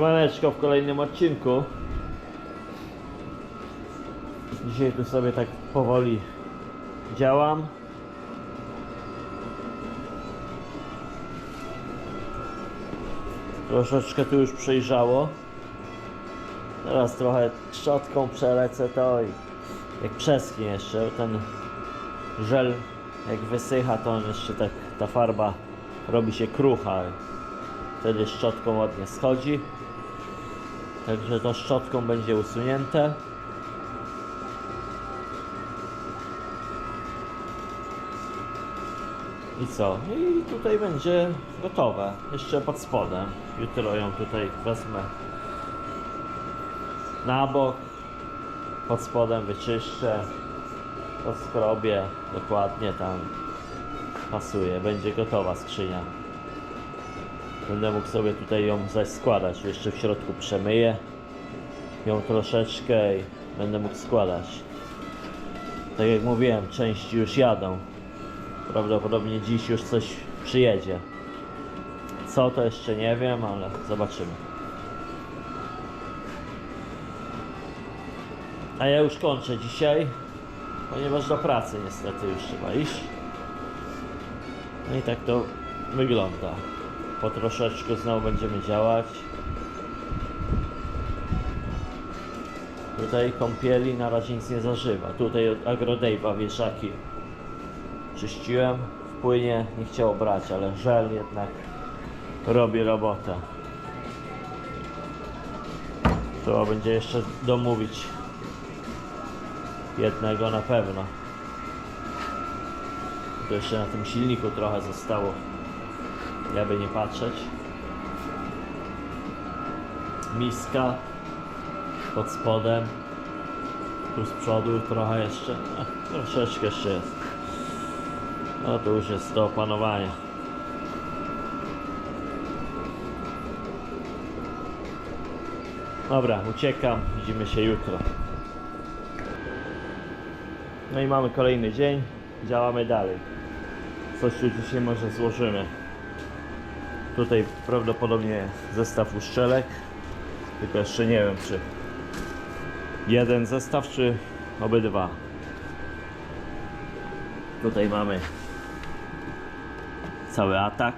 Siemaneczko w kolejnym odcinku. Dzisiaj tu sobie tak powoli działam. Troszeczkę tu już przejrzało. Teraz trochę szczotką przelecę to i jak przeschnie jeszcze, ten żel jak wysycha to on jeszcze tak ta farba robi się krucha. Wtedy szczotką ładnie schodzi. Także to szczotką będzie usunięte. I co? I tutaj będzie gotowe. Jeszcze pod spodem. Jutro ją tutaj wezmę na bok. Pod spodem wyczyszczę. Rozkrobię dokładnie tam. Pasuje. Będzie gotowa skrzynia. Będę mógł sobie tutaj ją zaś składać. Jeszcze w środku przemyję ją troszeczkę i będę mógł składać. Tak jak mówiłem, części już jadą. Prawdopodobnie dziś już coś przyjedzie. Co to jeszcze nie wiem, ale zobaczymy. A ja już kończę dzisiaj, ponieważ do pracy niestety już trzeba iść. No i tak to wygląda. Po troszeczku znowu będziemy działać. Tutaj kąpieli na razie nic nie zażywa. Tutaj od wieszaki czyściłem w płynie, nie chciało brać, ale żel jednak robi robotę. Trzeba będzie jeszcze domówić jednego na pewno. To jeszcze na tym silniku trochę zostało, jakby nie patrzeć. Miska pod spodem, tu z przodu trochę jeszcze, troszeczkę jeszcze jest. No to już jest do opanowania. Dobra, uciekam. Widzimy się jutro. No i mamy kolejny dzień. Działamy dalej. Coś tu dzisiaj może złożymy. Tutaj prawdopodobnie zestaw uszczelek. Tylko jeszcze nie wiem czy jeden zestaw czy obydwa. Tutaj mamy cały atak.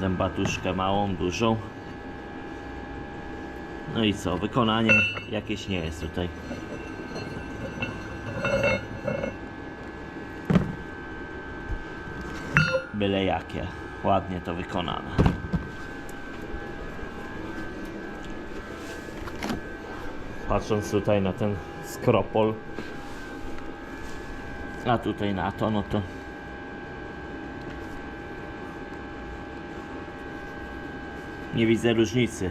Zębatuszkę małą, dużą. No i co, wykonanie jakieś nie jest tutaj. Byle jakie, ładnie to wykonane. Patrząc tutaj na ten skropol, a tutaj na to, no to nie widzę różnicy.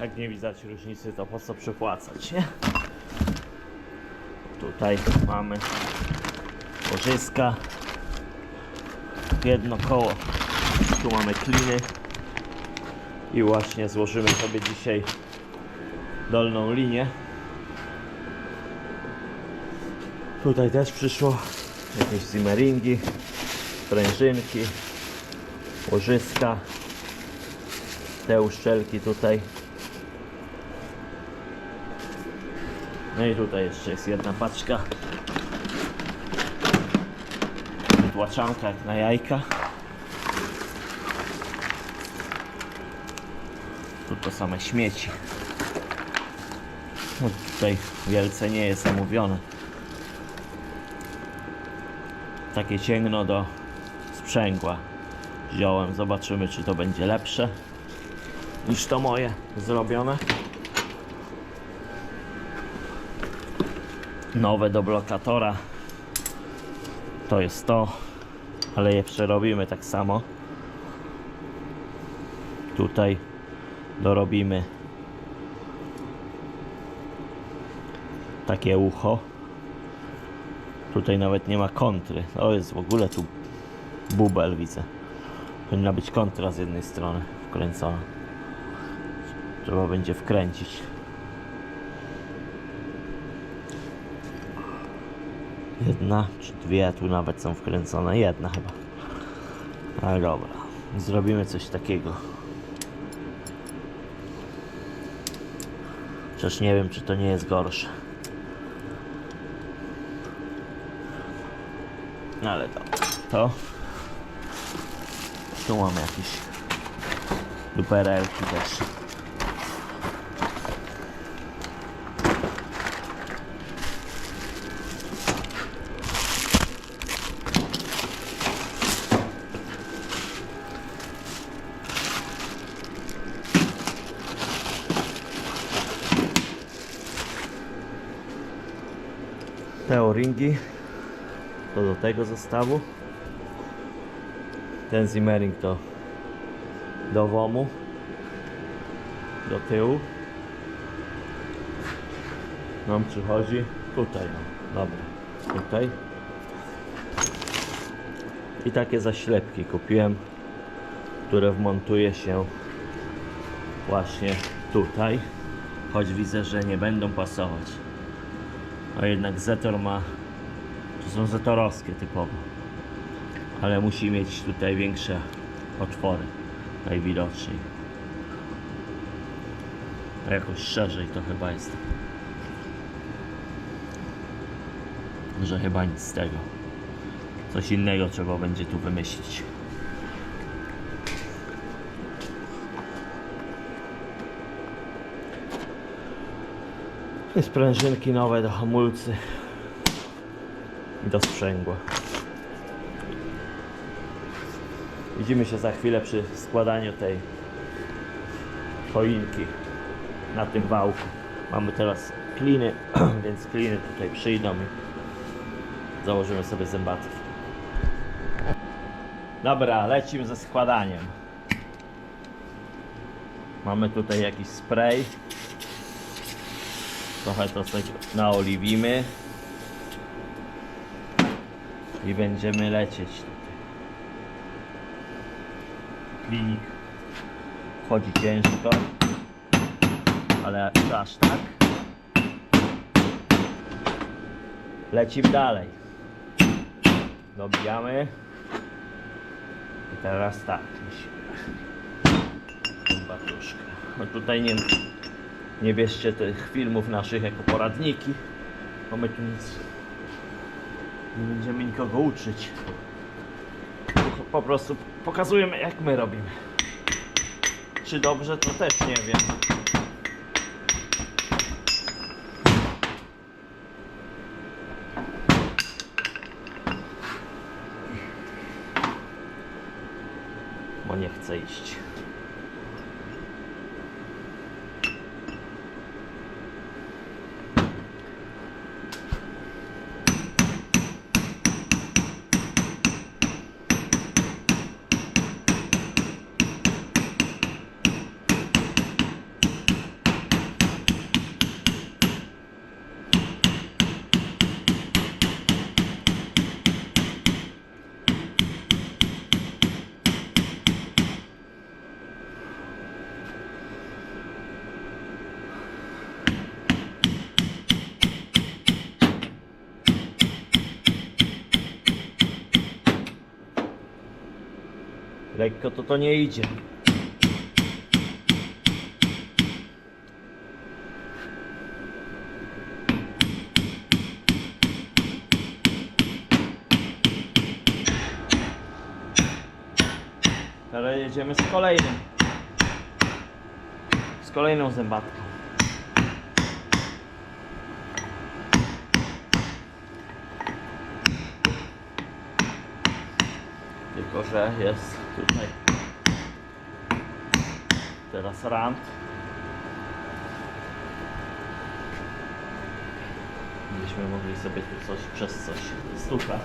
Jak nie widać różnicy, to po co przepłacać, nie? Tutaj mamy łożyska. Jedno koło. Tu mamy kliny. I właśnie złożymy sobie dzisiaj dolną linię. Tutaj też przyszło jakieś zimmeringi, sprężynki, łożyska, te uszczelki tutaj. No i tutaj jeszcze jest jedna paczka. Tłaczanka jak na jajka. Tu to same śmieci. No tutaj wielce nie jest zamówione. Takie cięgno do sprzęgła wziąłem. Zobaczymy czy to będzie lepsze niż to moje zrobione. Nowe do blokatora. To jest to, ale je przerobimy tak samo. Tutaj dorobimy takie ucho. Tutaj nawet nie ma kontry. To jest w ogóle tu bubel widzę. Powinna być kontra z jednej strony wkręcona. Trzeba będzie wkręcić. Jedna czy dwie, tu nawet są wkręcone. Jedna chyba. Ale dobra, zrobimy coś takiego. Chociaż nie wiem, czy to nie jest gorsze. Ale dobra, to... Tu mamy jakieś duperelki też. Te o-ringi to do tego zestawu. Ten zimmering to do WOMu, do tyłu. Nam przychodzi tutaj, no. dobra, tutaj. I takie zaślepki kupiłem, które wmontuje się właśnie tutaj, choć widzę, że nie będą pasować. A jednak Zetor ma, to są Zetorowskie typowo, ale musi mieć tutaj większe otwory, najwidoczniej. A jakoś szerzej to chyba jest. Że chyba nic z tego. Coś innego trzeba będzie tu wymyślić. I sprężynki nowe do hamulcy i do sprzęgła. Widzimy się za chwilę przy składaniu tej choinki na tym wałku. Mamy teraz kliny, więc kliny tutaj przyjdą i założymy sobie zębatki. Dobra, lecimy ze składaniem. Mamy tutaj jakiś spray. Trochę to sobie naoliwimy. I będziemy lecieć. Klinik wchodzi ciężko, ale aż tak. Lecimy dalej. Dobijamy. I teraz tak. Batuszka. No tutaj nie, nie bierzcie tych filmów naszych jako poradniki, bo my tu nic nie będziemy nikogo uczyć. Po, prostu pokazujemy jak my robimy. Czy dobrze to też nie wiem. Bo nie chce iść. Lekko to to nie idzie. Teraz jedziemy z kolejnym. Z kolejną zębatką. Tylko, że jest tutaj teraz rant. Byśmy mogli sobie tu coś przez coś stukać.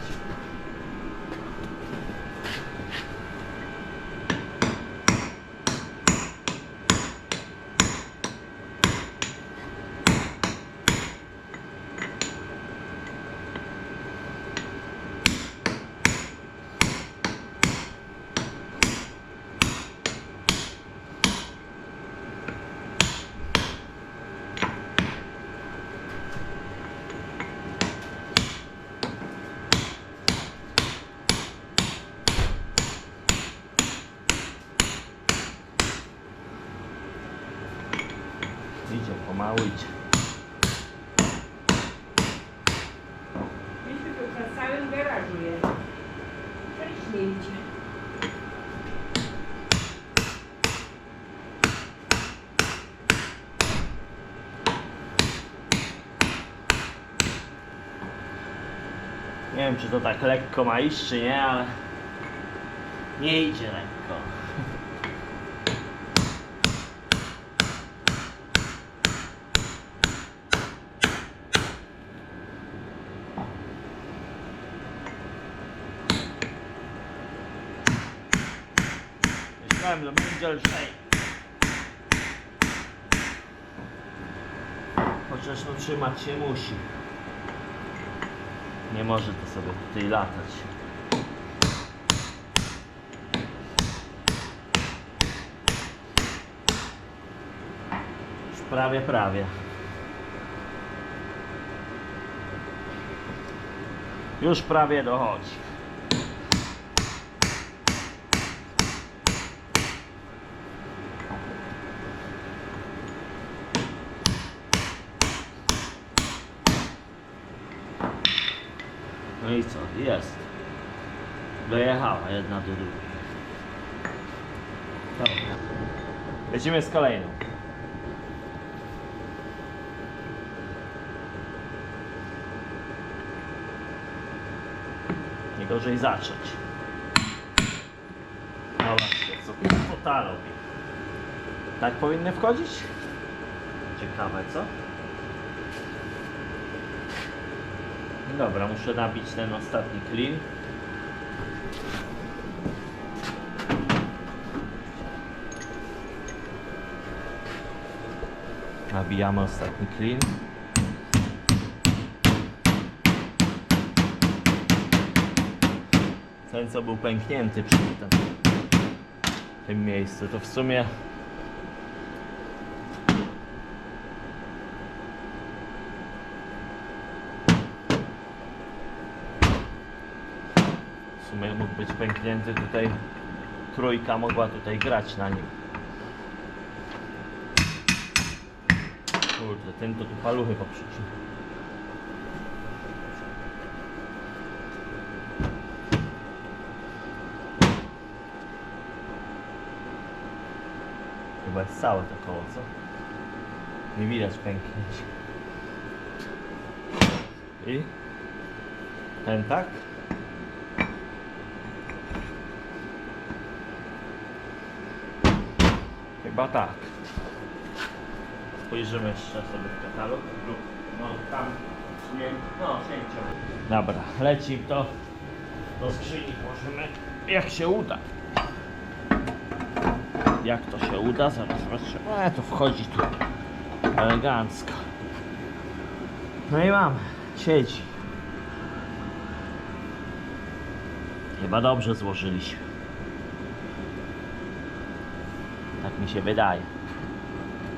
To tak lekko ma iść, czy nie, ale nie idzie lekko. Myślałem, że będzie lżej. Chociaż no trzymać się musi. Nie może to sobie tutaj latać. Już prawie, prawie. Już prawie dochodzi. No i co? Jest. Dojechała jedna do drugiej. Dobra. Lecimy z kolejną. Nie gorzej zacząć. Zobaczcie, co to ta robi. Tak powinny wchodzić? Ciekawe, co? Dobra, muszę nabić ten ostatni clean. Nabijamy ostatni clean. Ten co był pęknięty przy tym, tym miejscu, to w sumie sumie mógł być pęknięty tutaj. Trójka mogła tutaj grać na nim. Kurde, ten to tu paluchy poprzycił. Chyba jest całe to koło, co? Nie widać pęknięć. I ten tak? Chyba tak. Spojrzymy jeszcze sobie w katalog. No tam nie, no. Dobra, leci to do skrzyni włożymy jak się uda. Jak to się uda? Zaraz zobaczymy. E, to wchodzi tu elegancko. No i mam, siedzi. Chyba dobrze złożyliśmy. Tak mi się wydaje.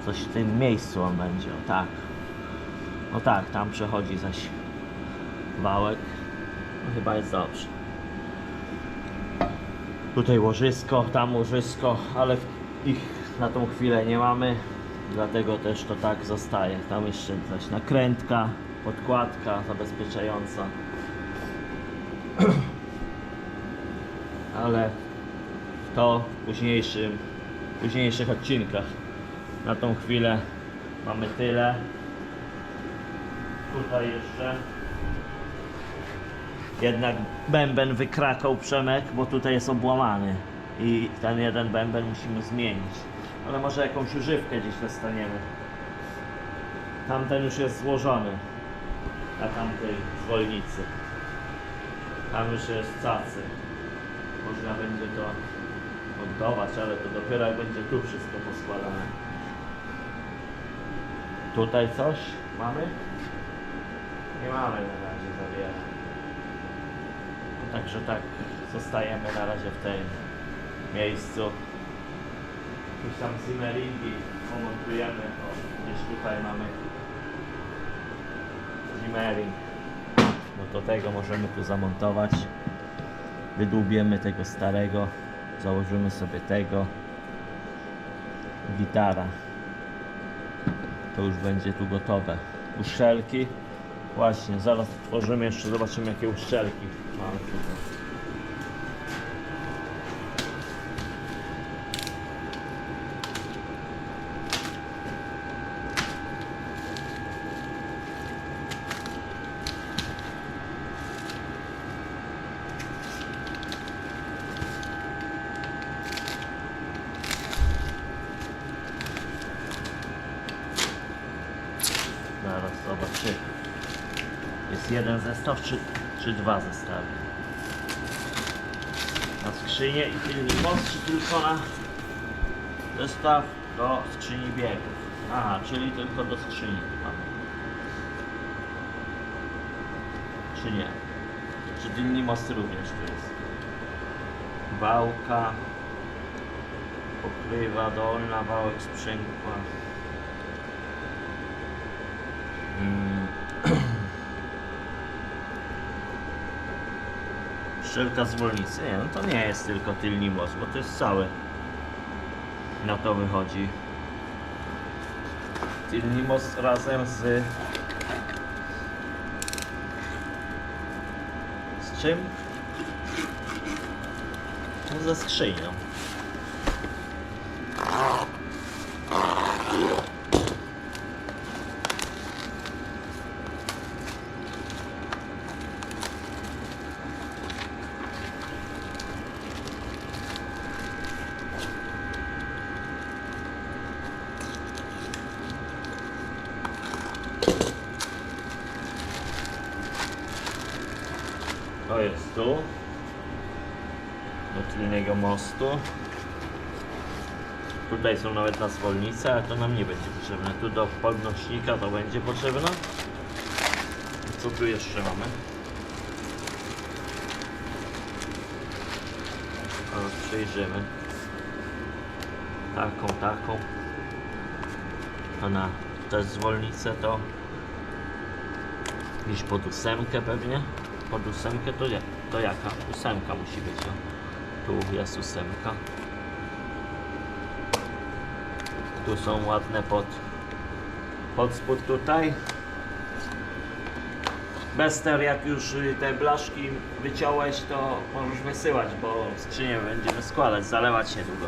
Coś w tym miejscu on będzie, o tak. O tak, tam przechodzi zaś wałek. No chyba jest dobrze. Tutaj łożysko, tam łożysko, ale ich na tą chwilę nie mamy. Dlatego też to tak zostaje. Tam jeszcze zaś nakrętka, podkładka zabezpieczająca. Ale to w późniejszym, późniejszych odcinkach. Na tą chwilę mamy tyle. Tutaj jeszcze. Jednak bęben wykrakał Przemek, bo tutaj jest obłamany. I ten jeden bęben musimy zmienić. Ale może jakąś używkę gdzieś dostaniemy. Tamten już jest złożony. Na tamtej zwolnicy. Tam już jest cacy. Można będzie to montować, ale to dopiero jak będzie tu wszystko poskładane. Tutaj coś mamy? Nie mamy na razie za wiele. Także tak, zostajemy na razie w tym miejscu. Jakieś tam zimmeringi pomontujemy. O, gdzieś tutaj mamy zimmering. No to tego możemy tu zamontować. Wydłubiemy tego starego. Założymy sobie tego. Gitara. to już będzie tu gotowe. Uszczelki. Właśnie, zaraz otworzymy jeszcze, zobaczymy jakie uszczelki mamy tutaj. Zaraz zobaczymy. Jest jeden zestaw czy, czy dwa zestawy? Na skrzynię i tylny most, czy tylko na zestaw do skrzyni biegów? Aha, czyli tylko do skrzyni mamy. Czy nie? Czy tylny most również tu jest? Wałka, pokrywa dolna, wałek sprzęgła. Szczelka zwolnicy. Nie, no to nie jest tylko tylny most, bo to jest cały. Na to wychodzi. Tylny most razem z... Z czym? No ze skrzynią. To jest tu. Do tylnego mostu. Tutaj są nawet na zwolnice, ale to nam nie będzie potrzebne. Tu do podnośnika to będzie potrzebne. Co tu jeszcze mamy? O, przejrzymy. Taką, taką. A na te zwolnice to gdzieś pod ósemkę pewnie. Pod ósemkę to, ja- to jaka? Ósemka musi być. O. Tu jest ósemka. Tu są ładne pod, pod spód tutaj. Bester, jak już y, te blaszki wyciąłeś, to możesz wysyłać, bo skrzynię będziemy składać, zalewać niedługo.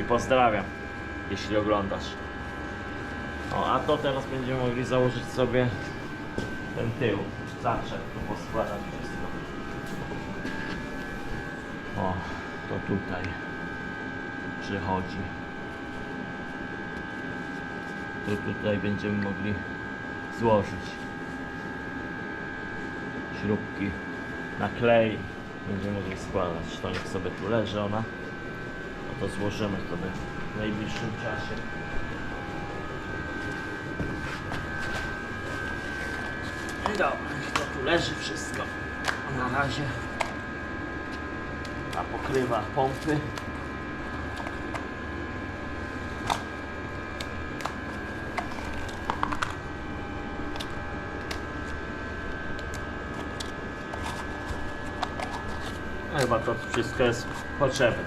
I pozdrawiam, jeśli oglądasz. O, a to teraz będziemy mogli założyć sobie ten tył, zaczep, tu poskładać wszystko. O, to tutaj przychodzi. To tutaj będziemy mogli złożyć śrubki na klej. Będziemy mogli składać. To niech sobie tu leży ona. No to złożymy sobie w najbliższym czasie. I dobra, to tu leży wszystko. Na razie. Pokrywa pompy. No Chyba to wszystko jest potrzebne.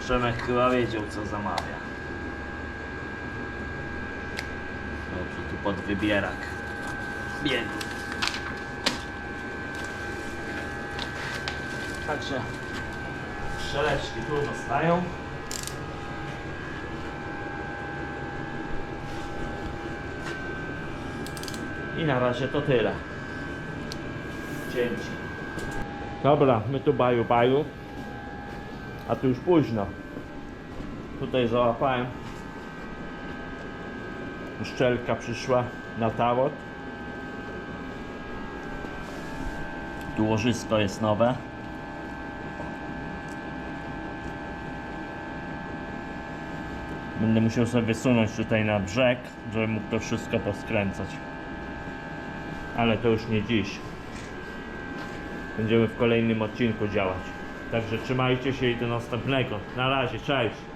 Przemek chyba wiedział co zamawia. Dobrze, tu pod wybierak biegu. Także strzeleczki tu zostają. I na razie to tyle. Dzięki. Dobra, my tu baju baju. A tu już późno. Tutaj załapałem. Szczelka przyszła na tałot. Tu łożysko jest nowe. Będę musiał sobie wysunąć tutaj na brzeg, żeby mógł to wszystko poskręcać. Ale to już nie dziś. Będziemy w kolejnym odcinku działać. Także trzymajcie się i do następnego. Na razie, cześć!